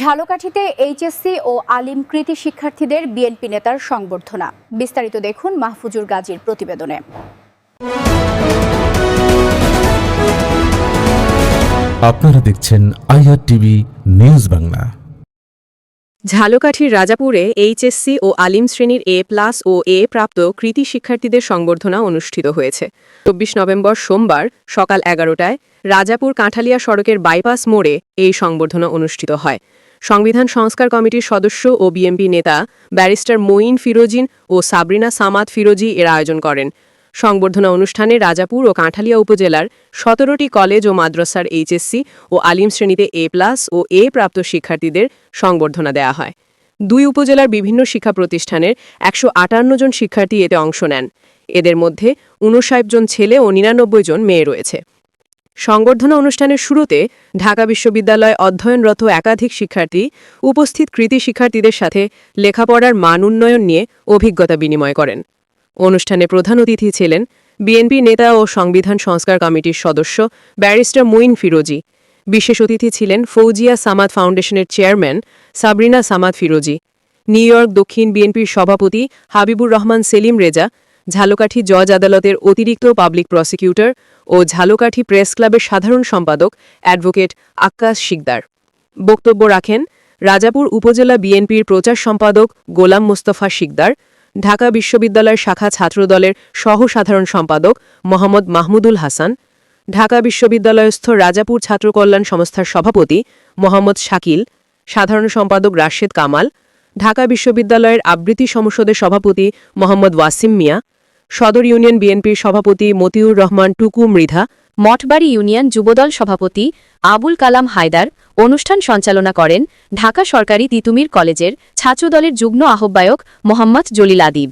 ঝালকাঠিতে HSC ও আলিম কৃতি শিক্ষার্থীদের BNP নেতার সংবর্ধনা। বিস্তারিত দেখুন মাহফুজুর গাজীর প্রতিবেদনে। আপনারা দেখছেন আইআর টিভি নিউজ বাংলা। ঝালকাঠির রাজাপুরে এইচএসসি ও আলিম শ্রেণির এ প্লাস ও এ প্রাপ্ত কৃতি শিক্ষার্থীদের সংবর্ধনা অনুষ্ঠিত হয়েছে। চব্বিশ নভেম্বর সোমবার সকাল এগারোটায় রাজাপুর কাঁঠালিয়া সড়কের বাইপাস মোড়ে এই সংবর্ধনা অনুষ্ঠিত হয়। সংবিধান সংস্কার কমিটির সদস্য ও বিএমপি নেতা ব্যারিস্টার মঈন ফিরোজিন ও সাবরিনা সামাদ ফিরোজি এর আয়োজন করেন। সংবর্ধনা অনুষ্ঠানে রাজাপুর ও কাঁঠালিয়া উপজেলার সতেরোটি কলেজ ও মাদ্রাসার এইচএসসি ও আলিম শ্রেণীতে এ প্লাস ও এ প্রাপ্ত শিক্ষার্থীদের সংবর্ধনা দেয়া হয়। দুই উপজেলার বিভিন্ন শিক্ষা প্রতিষ্ঠানের একশো আটান্ন জন শিক্ষার্থী এতে অংশ নেন। এদের মধ্যে উনষাট জন ছেলে ও নিরানব্বই জন মেয়ে রয়েছে। সংবর্ধনা অনুষ্ঠানের শুরুতে ঢাকা বিশ্ববিদ্যালয়ে অধ্যয়নরত একাধিক শিক্ষার্থী, উপস্থিত কৃতি শিক্ষার্থীদের সাথে লেখাপড়ার মান উন্নয়ন নিয়ে অভিজ্ঞতা বিনিময় করেন। অনুষ্ঠানে প্রধান অতিথি ছিলেন বিএনপি নেতা ও সংবিধান সংস্কার কমিটির সদস্য ব্যারিস্টার মুইন ফিরোজি। বিশেষ অতিথি ছিলেন ফৌজিয়া সামাদ ফাউন্ডেশনের chairman Sabrina Samad Firozi. New York দক্ষিণ বিএনপির সভাপতি হাবিবুর রহমান সেলিম রেজা ঝালকাঠি জজ আদালতের অতিরিক্ত পাবলিক প্রসিকিউটর ও ঝালকাঠি প্রেস ক্লাবের সাধারণ সম্পাদক অ্যাডভোকেট আক্কাস শিকদার। বক্তব্য রাখেন রাজাপুর উপজেলা বিএনপির প্রচার সম্পাদক গোলাম মোস্তফা শিকদার, ঢাকা বিশ্ববিদ্যালয়ের শাখা ছাত্রদলের সহ সাধারণ সম্পাদক মোহাম্মদ মাহমুদুল হাসান, ঢাকা বিশ্ববিদ্যালয়স্থ রাজাপুর ছাত্র কল্যাণ সংস্থার সভাপতি মোহাম্মদ শাকিল, সাধারণ সম্পাদক রাশেদ কামাল, ঢাকা বিশ্ববিদ্যালয়ের আবৃত্তি সংসদের সভাপতি মোহাম্মদ ওয়াসিম মিয়া সদর ইউনিয়ন বিএনপির সভাপতি মতিউর রহমান টুকু মৃধা, মঠবাড়ি ইউনিয়ন যুবদল সভাপতি আবুল কালাম হায়দার অনুষ্ঠান সঞ্চালনা করেন ঢাকা সরকারি তিতুমির কলেজের ছাত্রদলের যুগ্ম আহ্বায়ক মোহাম্মদ জলিল আদিব।